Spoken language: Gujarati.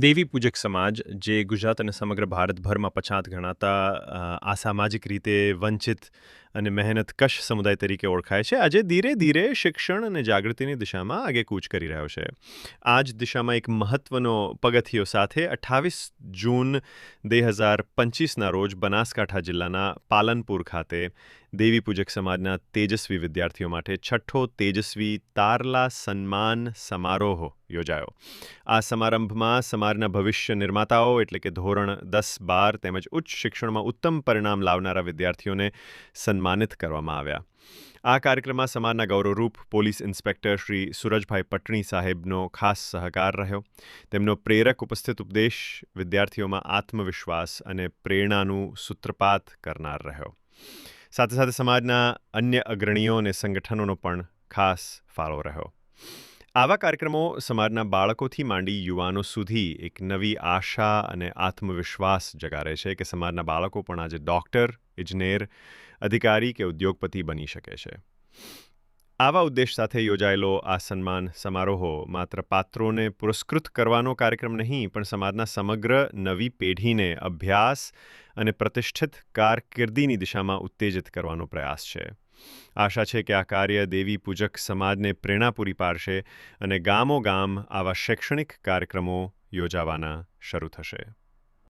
દેવી પૂજક સમાજ જે ગુજરાત અને સમગ્ર ભારતભરમાં પછાત ગણાતા આ સામાજિક રીતે વંચિત અને મહેનતકશ સમુદાય તરીકે ઓળખાય છે. આજે ધીરે ધીરે શિક્ષણ અને જાગૃતિની દિશામાં આગેકૂચ કરી રહ્યો છે. આ જ દિશામાં એક મહત્વનો પગથિયો સાથે અઠ્ઠાવીસ જૂન બે હજાર પચીસના રોજ બનાસકાંઠા જિલ્લાના પાલનપુર ખાતે દેવી પૂજક સમાજના તેજસ્વી વિદ્યાર્થીઓ માટે છઠ્ઠો તેજસ્વી તારલા સન્માન સમારોહ યોજાયો. આ સમારંભમાં સમાજના ભવિષ્ય નિર્માતાઓ એટલે કે ધોરણ દસ બાર તેમજ ઉચ્ચ શિક્ષણમાં ઉત્તમ પરિણામ લાવનારા વિદ્યાર્થીઓને સન્માનિત કરવામાં આવ્યા. આ કાર્યક્રમમાં સમાજના ગૌરવરૂપ પોલીસ ઇન્સ્પેક્ટર શ્રી સુરજભાઈ પટણી સાહેબનો ખાસ સહકાર રહ્યો. તેમનો પ્રેરક ઉપસ્થિત ઉપદેશ વિદ્યાર્થીઓમાં આત્મવિશ્વાસ અને પ્રેરણાનું સૂત્રપાત કરનાર રહ્યો. સાથે સાથે સમાજના અન્ય અગ્રણીઓ અને સંગઠનોનો પણ ખાસ ફાળો રહ્યો. આવા કાર્યક્રમો સમાજના બાળકોથી માંડી યુવાનો સુધી એક નવી આશા અને આત્મવિશ્વાસ જગાડે છે કે સમાજના બાળકો પણ આજે ડૉક્ટર, ઇજનેર, અધિકારી કે ઉદ્યોગપતિ બની શકે છે. આવા ઉદ્દેશ સાથે યોજાયેલો આ સન્માન સમારોહ માત્ર પાત્રોને પુરસ્કૃત કરવાનો કાર્યક્રમ નહીં, પણ સમાજના સમગ્ર નવી પેઢીને અભ્યાસ અને પ્રતિષ્ઠિત કારકિર્દીની દિશામાં ઉત્તેજિત કરવાનો પ્રયાસ છે. આશા છે કે આ કાર્ય દેવી પૂજક સમાજને પ્રેરણા પૂરી પાડશે અને ગામોગામ આવા શૈક્ષણિક કાર્યક્રમો યોજાવાના શરૂ થશે.